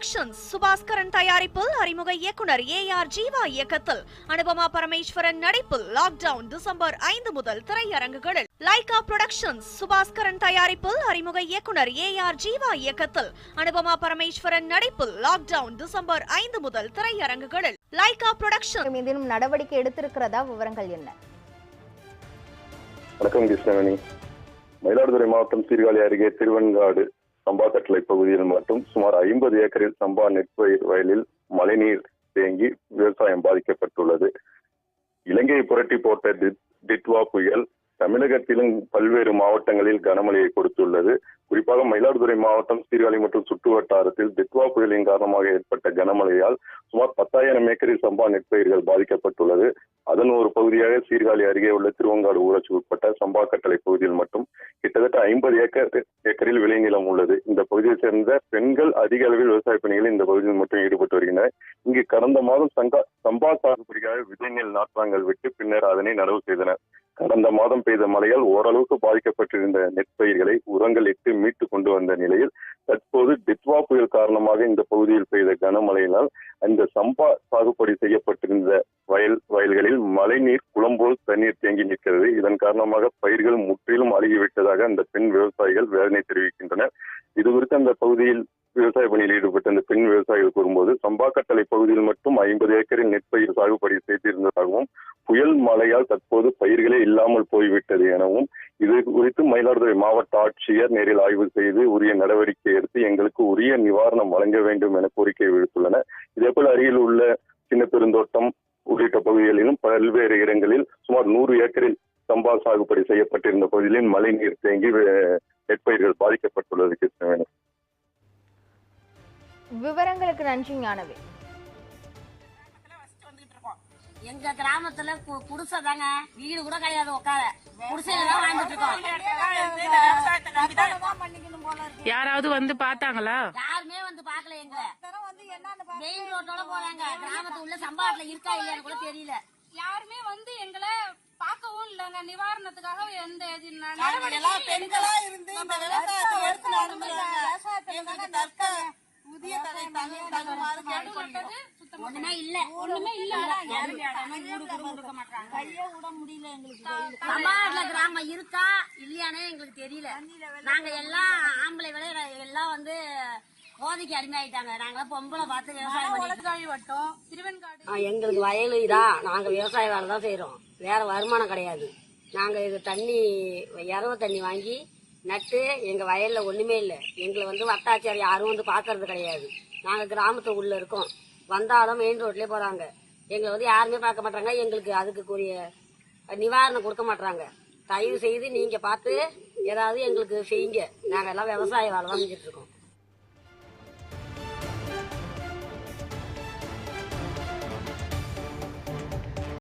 Productions Subaskaran தயாரிப்பில் அறிமுக இயக்குனர் ஏ ஆர் ஜீவா இயக்கத்தில். அனுபமா பரமேஸ்வரன் நடிப்பில் லாக்டவுன் டிசம்பர் ஐந்து முதல் திரையரங்குகளில். லைகா புரொடக்ஷன்ஸ் சுபாஸ்கரன் தயாரிப்பில் அறிமுக இயக்குனர் ஏ ஆர் ஜீவா இயக்கத்தில். அனுபமா பரமேஸ்வரன் நடிப்பில் லாக்டவுன் டிசம்பர் ஐந்து முதல் திரையரங்குகளில். லைகா புரொடக்ஷன் மீதிலும் நடவடிக்கை எடுத்திருக்கிறதா விவரங்கள் என்ன? வணக்கம் கிருஷ்ணவேணி. மயிலாடுதுறை மாவட்டம் சீர்காழி அருகே திருவெண்காடு சம்பா கட்டளை பகுதியில் மட்டும் சுமார் ஐம்பது ஏக்கரில் சம்பா நெற்பயிர் வயலில் மழைநீர் தேங்கி விவசாயம் பாதிக்கப்பட்டுள்ளது. இலங்கையை புரட்டி போட்ட டிட்வா புயல் தமிழகத்திலும் பல்வேறு மாவட்டங்களில் கனமழையை கொடுத்துள்ளது. குறிப்பாக மயிலாடுதுறை மாவட்டம் சீர்காழி மற்றும் சுற்று வட்டாரத்தில் டிட்வா புயலின் காரணமாக ஏற்பட்ட கனமழையால் சுமார் பத்தாயிரம் ஏக்கரில் சம்பா நெற்பயிர்கள் பாதிக்கப்பட்டுள்ளது. அதன் ஒரு பகுதியாக சீர்காழி அருகே உள்ள திருவங்காடு ஊராட்சி உட்பட்ட சம்பா கட்டளை பகுதியில் மட்டும் கிட்டத்தட்ட ஐம்பது ஏக்கர் ஏக்கரில் விளைநிலம் உள்ளது. இந்த பகுதியை சேர்ந்த பெண்கள் அதிக அளவில் விவசாய பணிகளில் இந்த பகுதியில் மட்டும் ஈடுபட்டு வருகின்றனர். இங்கு கடந்த மாதம் சங்கா சம்பா சாகுபடிக்காக விதைநெல் நாற்றாங்கல் விட்டு பின்னர் அதனை நடவு செய்தனர். கடந்த மாதம் பெய்த மழையால் ஓரளவுக்கு பாதிக்கப்பட்டிருந்த நெற்பயிர்களை உரங்கள் இட்டு மீட்டு கொண்டு வந்த நிலையில் தற்போது டிட்வா புயல் காரணமாக இந்த பகுதியில் பெய்த கனமழையினால் அந்த சம்பா சாகுபடி செய்யப்பட்டிருந்த வயல் வயல்களில் மழைநீர் குளம்போல் தண்ணீர் தேங்கி நிற்கிறது. இதன் காரணமாக பயிர்கள் முற்றிலும் அழுகிவிட்டதாக அந்த பெண் விவசாயிகள் வேதனை தெரிவிக்கின்றனர். இது குறித்து அந்த பகுதியில் விவசாய பணியில் ஈடுபட்ட அந்த பெண் விவசாயிகள் கூறும்போது சம்பாக்கட்டளை பகுதியில் மட்டும் ஐம்பது ஏக்கரில் நெற்பயிர் சாகுபடி செய்திருந்ததாகவும் புயல் மழையால் தற்போது பயிர்களே இல்லாமல் போய்விட்டது எனவும் இது குறித்து மயிலாடுதுறை மாவட்ட ஆட்சியர் நேரில் ஆய்வு செய்து உரிய நடவடிக்கை எடுத்து எங்களுக்கு உரிய நிவாரணம் வழங்க வேண்டும் என கோரிக்கை விடுத்துள்ளனர். இதேபோல் அருகில் உள்ள சின்ன பெருந்தோட்டம் உள்ளிட்ட பகுதிகளிலும் பல்வேறு இடங்களில் சுமார் நூறு ஏக்கரில் சம்பா சாகுபடி செய்யப்பட்டிருந்த பகுதிகளில் மழை நீர் தேங்கி நெற்பயிர்கள் பாதிக்கப்பட்டுள்ளது. கிருஷ்ணவேணி. விவரங்களுக்கு நன்றி ஞானவே எங்க கிராமத்துல கு- குடிசை தாங்க வீடு கூட கிடையாது உட்கார. குடிசையில தான் வாழ்ந்துட்டு இருக்கோம் யாராவது வந்து பார்த்தாங்களா? யாருமே வந்து பாக்கல எங்க மெயின் ரோட்டோட போறாங்க. கிராமத்து உள்ள சம்பாட்டுல இருக்கா இல்லையான்னு கூட தெரியல. யாருமே வந்து எங்களை பார்க்கவும் இல்லைங்க. நிவாரணத்துக்காக எந்த பெண்களா இருந்து இந்த விவசாயத்தை ஒண்ணுமே இல்ல. ஒண்ணுமே இல்ல. சம்பாட்டுல கிராமம் இருக்கா? இல்லையானே எங்களுக்கு தெரியல. நாங்க எல்லாம் ஆம்பளை விட எல்லாம் வந்து போதைக்கு அடிமையாயிட்டாங்க. நாங்க பொம்பளை பார்த்து விவசாயம் வட்டம் திருவெண்காடு. எங்களுக்கு வயல் இதான் நாங்க விவசாய வேலை தான் செய்யறோம் வேற வருமானம் கிடையாது. நாங்க இது தண்ணி இரவு தண்ணி வாங்கி நட்டு எங்க வயல்ல ஒண்ணுமே இல்லை. எங்களை வந்து வட்டாச்சாரி யாரும் வந்து பாக்குறது கிடையாது. நாங்க கிராமத்து உள்ள இருக்கோம். வந்தாலும் மெயின் ரோட்லயே போறாங்க. எங்களை வந்து யாருமே பார்க்க மாட்டாங்க எங்களுக்கு அதுக்குரிய நிவாரணம் கொடுக்க மாட்டாங்க தயவு செய்து நீங்க பார்த்து ஏதாவது எங்களுக்கு செய்யுங்க. நாங்க எல்லாம் விவசாய வேலை தான் செஞ்சுட்டு இருக்கோம்.